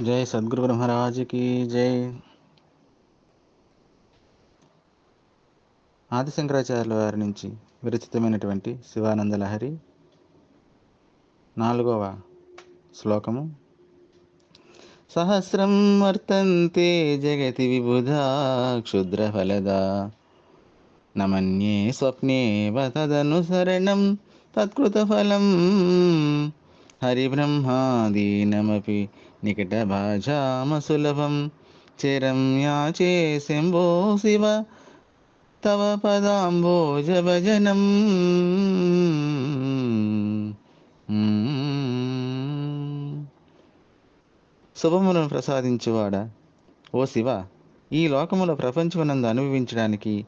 జై సద్గురు బ్రహ్మరాజుకి జై ఆదిశంకరాచార్యుల వారి నుంచి విరచితమైనటువంటి శివానంద లహరి నాలుగవ శ్లోకము సహస్రం వర్తంతే జగతి విబుధా క్షుద్రఫలదా నమన్యే స్వప్నే తదనుసరణం తత్కృతఫలం హరిబ్రహ్మాదీనమపి నికటభాజామసులభం చిరం యాచే శంభో శివ తవ పదాంబోజభజనం. శుభములను ప్రసాదించువాడా. ఓ శివ ఈ లోకములో ప్రపంచమునందు అనుభవించడానికి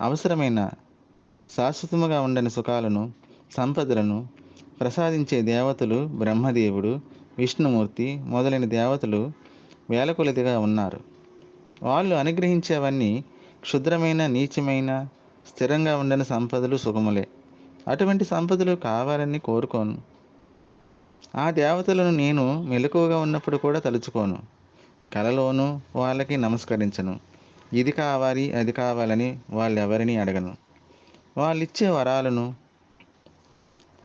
అవసరమైన శాశ్వతముగా ఉండని సుఖాలను సంపదలను ప్రసాదించే దేవతలు బ్రహ్మదేవుడు విష్ణుమూర్తి మొదలైన దేవతలు వేలకొలదిగా ఉన్నారు. వాళ్ళు అనుగ్రహించేవన్నీ క్షుద్రమైన నీచమైన స్థిరంగా ఉండని సంపదలు సుఖములే. అటువంటి సంపదలు కావాలని కోరుకోను. ఆ దేవతలను నేను మెలకువగా ఉన్నప్పుడు కూడా తలుచుకోను. కలలోనూ వాళ్ళకి నమస్కరించను. ఇది కావాలి అది కావాలని వాళ్ళు ఎవరిని అడగను. వాళ్ళిచ్చే వరాలను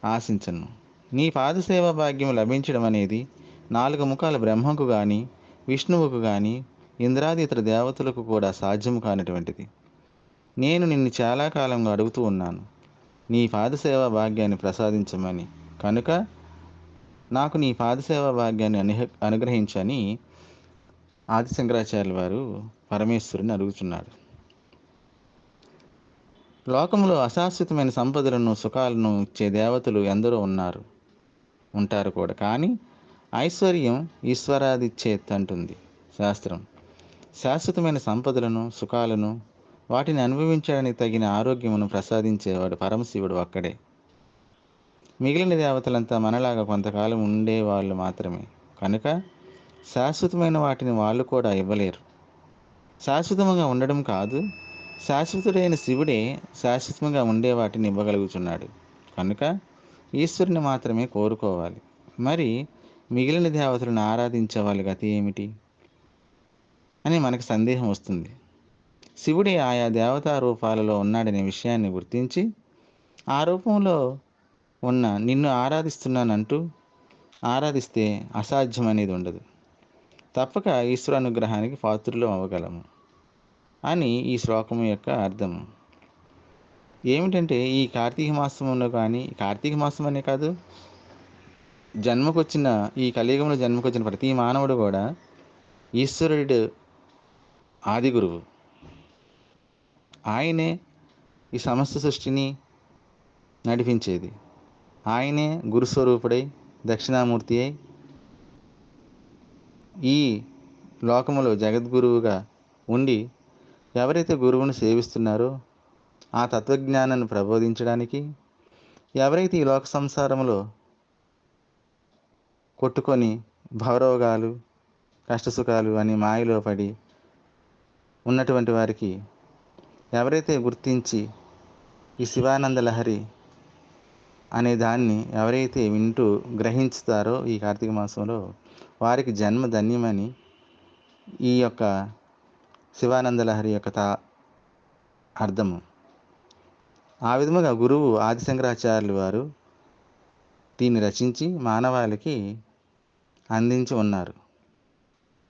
ఆశించను. నీ పాదసేవ భాగ్యం లభించడం అనేది నాలుగు ముఖాల బ్రహ్మకు కానీ విష్ణువుకు కానీ ఇంద్రాది ఇతర దేవతలకు కూడా సాధ్యం కానటువంటిది. నేను నిన్ను చాలా కాలంగా అడుగుతూ ఉన్నాను. నీ పాదసేవ భాగ్యాన్ని ప్రసాదించమని. కనుక నాకు నీ పాదసేవ భాగ్యాన్ని అనుహ అనుగ్రహించని ఆదిశంకరాచార్యుల వారు పరమేశ్వరుని అడుగుతున్నాడు లోకంలో అశాశ్వతమైన సంపదలను సుఖాలను ఇచ్చే దేవతలు ఎందరో ఉన్నారు ఉంటారు కూడా. కానీ ఐశ్వర్యం ఈశ్వరాదిచ్చేత్ అంటుంది శాస్త్రం. శాశ్వతమైన సంపదలను సుఖాలను వాటిని అనుభవించడానికి తగిన ఆరోగ్యమును ప్రసాదించేవాడు పరమశివుడు ఒక్కడే. మిగిలిన దేవతలంతా మనలాగా కొంతకాలం ఉండేవాళ్ళు మాత్రమే. కనుక శాశ్వతమైన వాటిని వాళ్ళు కూడా ఇవ్వలేరు. శాశ్వతంగా ఉండడం కాదు శాశ్వతుడైన శివుడే శాశ్వతంగా ఉండే వాటిని ఇవ్వగలుగుతున్నాడు కనుక ఈశ్వరుని మాత్రమే కోరుకోవాలి. మరి మిగిలిన దేవతలను ఆరాధించే వాళ్ళ గతి ఏమిటి? అని మనకు సందేహం వస్తుంది. శివుడే ఆయా దేవతా రూపాలలో ఉన్నాడనే విషయాన్ని గుర్తించి ఆ రూపంలో ఉన్న నిన్ను ఆరాధిస్తున్నానంటూ ఆరాధిస్తే అసాధ్యం అనేది ఉండదు. తప్పక ఈశ్వర అనుగ్రహానికి పాత్రులు అవ్వగలము. అని ఈ శ్లోకం యొక్క అర్థం. ఏమిటంటే ఈ కార్తీక మాసంలో కానీ కార్తీక మాసం అనే కాదు జన్మకొచ్చిన ఈ కలియుగంలో జన్మకొచ్చిన ప్రతి మానవుడు కూడా ఈశ్వరుడు ఆది గురువు. ఆయనే ఈ సమస్త సృష్టిని నడిపించేది. ఆయనే గురుస్వరూపుడై దక్షిణామూర్తి అయి ఈ లోకములో జగద్గురువుగా ఉండి ఎవరైతే గురువును సేవిస్తున్నారో ఆ తత్వజ్ఞానాన్ని ప్రబోధించడానికి ఎవరైతే ఈ లోక సంసారంలో కొట్టుకొని భవరోగాలు కష్టసుఖాలు అని మాయలో పడి ఉన్నటువంటి వారికి ఎవరైతే గుర్తించి ఈ శివానంద లహరి అనే దాన్ని ఎవరైతే వింటూ గ్రహించుతారో ఈ కార్తీక మాసంలో వారికి జన్మ ధన్యమని ఈ యొక్క శివానంద లహరి యొక్క తా అర్థము. ఆ విధముగా గురువు ఆదిశంకరాచార్యులు వారు దీన్ని రచించి మానవాళికి అందించి ఉన్నారు.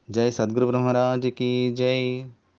జై సద్గురు బ్రహ్మరాజుకి జై.